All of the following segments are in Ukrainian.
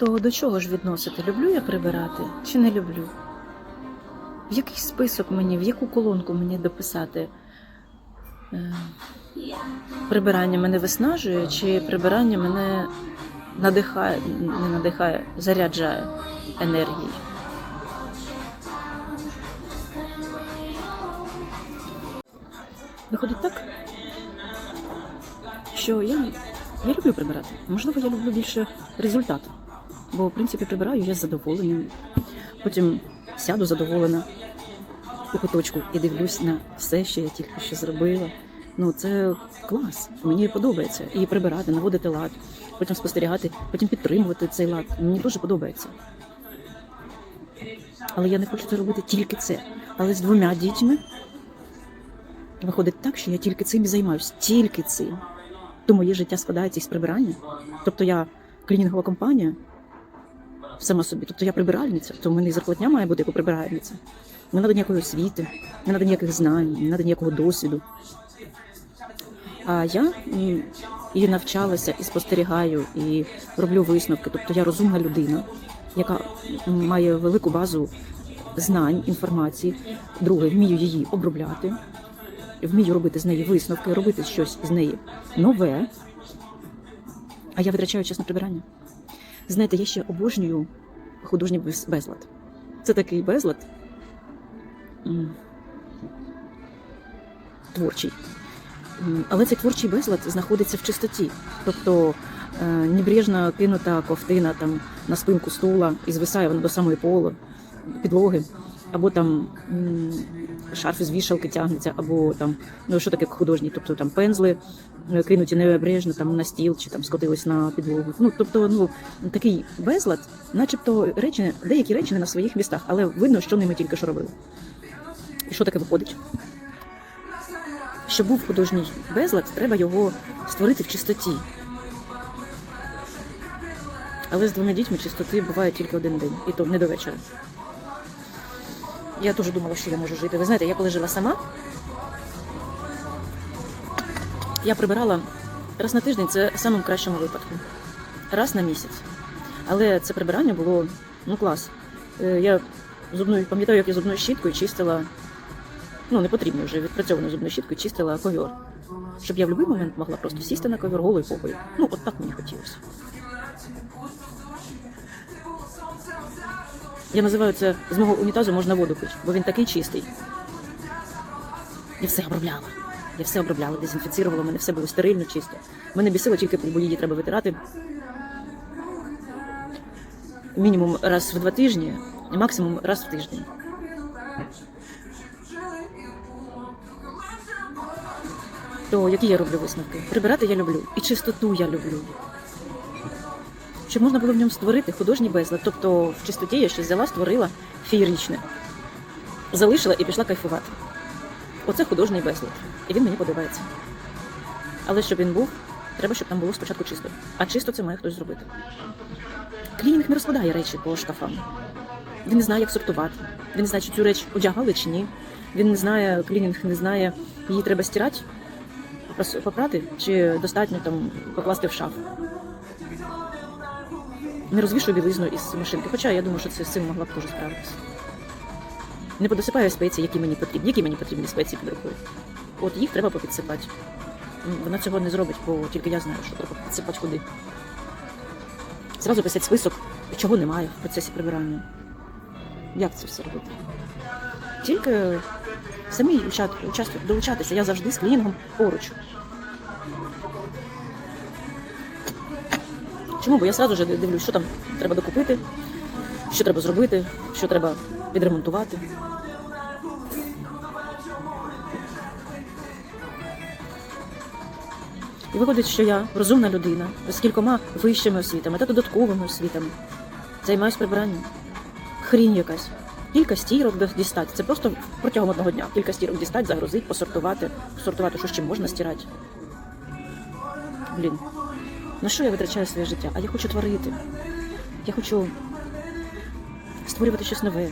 То до чого ж відносити? Люблю я прибирати чи не люблю? В який список мені, в яку колонку мені дописати? Е, Прибирання мене виснажує, чи прибирання мене надихає, не надихає, заряджає енергією? Виходить так, що я, я люблю прибирати. Можливо, я люблю більше результат. Бо, в принципі, прибираю я з. Потім сяду задоволена у куточку і дивлюсь на все, що я тільки що зробила. Ну, це клас. Мені подобається. І прибирати, наводити лад, потім спостерігати, потім підтримувати цей лад. Мені дуже подобається. Але я не хочу це робити тільки це. Але з двома дітьми виходить так, що я тільки цим і займаюся. Тільки цим. То моє життя складається із прибирання. Тобто я клінінгова компанія сама собі. Тобто я прибиральниця, то в мене і зарплатня має бути як у прибиральниці. Не треба ніякої освіти, не треба ніяких знань, не треба ніякого досвіду. А я і навчалася, і спостерігаю, і роблю висновки. Тобто я розумна людина, яка має велику базу знань, інформації. Друге, вмію її обробляти, вмію робити з неї висновки, робити щось з неї нове. А я витрачаю час на прибирання. Знаєте, я ще обожнюю художній безлад. Це такий безлад творчий. Але цей творчий безлад знаходиться в чистоті. Тобто е, небрежно кинута ковтина там на спинку стула і звисає вона до самої пола, підлоги, або там шарф із вішалки тягнеться, або там, ну що таке художній, тобто там пензли е, кинуті небрежно там на стіл чи там скотились на підлогу. Ну тобто, ну такий безлад, начебто речі, деякі речі не на своїх містах, але видно, що ними тільки що робили. І що таке виходить? Щоб був художній безлад, треба його створити в чистоті. Але з двома дітьми чистоти буває тільки один день, і то не до вечора. Я теж думала, що я можу жити. Ви знаєте, я коли жила сама, я прибирала раз на тиждень, це в самому кращому випадку. Раз на місяць. Але це прибирання було ну клас. Е, Я зубною пам'ятаю, як я зубною щіткою чистила, ну не потрібно вже відпрацьованою зубною щіткою чистила ковер. Щоб я в будь-який момент могла просто сісти на ковер голою попою. Ну, от так мені хотілося. Я називаю це з мого унітазу можна воду пити, бо він такий чистий. Я все обробляла. Я все обробляла, дезінфіцірувала, мене все було стерильно, чисто. Мене бісило тільки, бо її треба витирати. Мінімум раз в два тижні, і максимум раз в тиждень. То які я роблю висновки? Прибирати я люблю, і чистоту я люблю. Щоб можна було в ньому створити художній безлад. Тобто в чистоті я щось взяла, створила феєричне, залишила і пішла кайфувати. Оце художній безлад. І він мені подобається. Але щоб він був, треба, щоб там було спочатку чисто. А чисто це має хтось зробити. Клінінг не розкладає речі по шкафам. Він не знає, як сортувати. Він не знає, чи цю реч одягали чи ні. Він не знає, клінінг не знає, її треба стирати, попрати, чи достатньо там покласти в шафу. Не розвішую білизну із машинки. Хоча я думаю, що це з цим могла б теж справитися. Не подосипаю спеції, які мені потрібні. Які мені потрібні спеції під рукою. От їх треба попідсипати. Вона цього не зробить, бо тільки я знаю, що треба підсипати куди. Зразу писати список, чого немає в процесі прибирання. Як це все робити? Тільки самі долучатися. Я завжди з клінінгом поруч. Чому? Бо я одразу ж дивлюсь, що там треба докупити, що треба зробити, що треба відремонтувати. І виходить, що я розумна людина з кількома вищими освітами та додатковими освітами. Займаюсь прибиранням. Хрінь якась. Кілька стірок дістати. Це просто протягом одного дня. Кілька стірок дістати, загрузити, посортувати, посортувати, що ще можна стирати. Блін. На що я витрачаю своє життя? А я хочу творити. Я хочу створювати щось нове,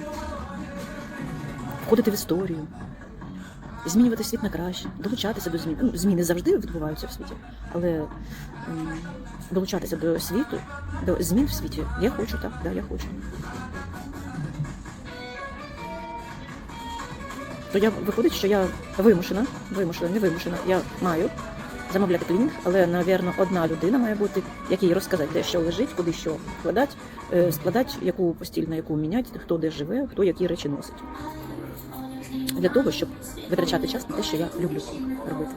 входити в історію, змінювати світ на краще, долучатися до змін. Ну, зміни завжди відбуваються в світі, але долучатися до світу, до змін в світі. Я хочу, так, да, я хочу. То я виходить, що я вимушена, вимушена, не вимушена, я маю замовляти клінінг, але, напевно, одна людина має бути, якій розказати, де що лежить, куди що вкладати, е, складати, яку постіль на яку міняти, хто де живе, хто які речі носить. Для того, щоб витрачати час на те, що я люблю робити.